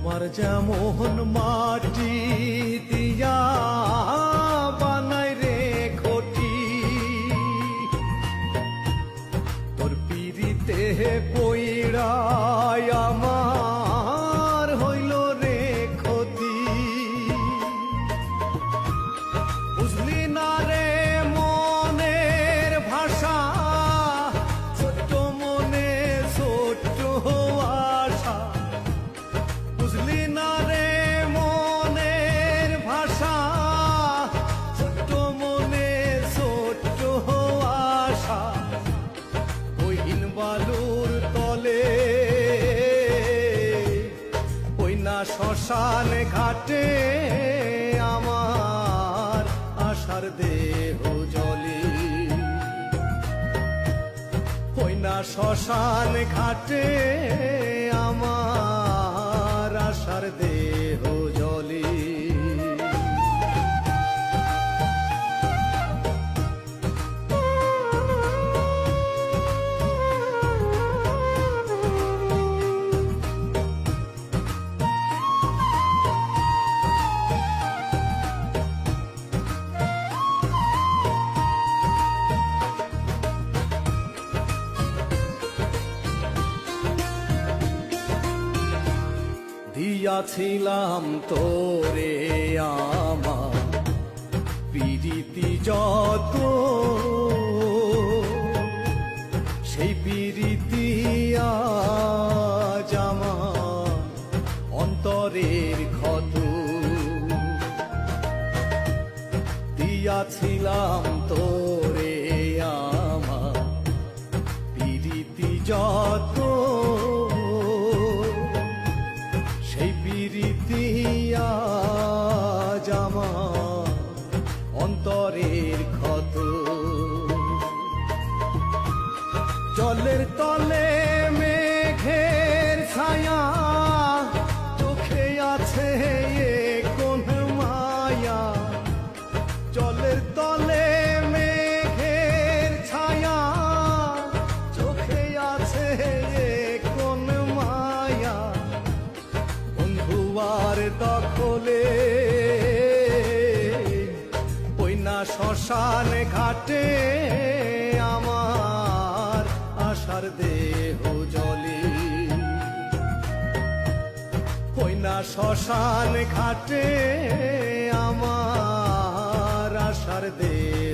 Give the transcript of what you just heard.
তোমার যেমন মাটি দিয়া বানাই রে ঘটি। তোর পিড়িতে পইড়াই না শ্মশান ঘাটে আমার আশার দেহ জলে। ওই না শ্মশান ঘাটে আমার আশার দেহ দিয়াছিলাম তোরে আমার পিরিতি যত সেই পিরিতি আমার অন্তরের ক্ষত। দিয়াছিলাম তোরে জলের তলে মেঘের ছায়া, চোখে আছে কোন মায়া। জলের তলে মেঘের ছায়া, চোখে আছে কোন মায়া। বন্ধুয়ার দখলে ওই না শ্মশান ঘাটে দেহ জলে। কইনা শ্মশান ঘাটে আমার আশার দেহ?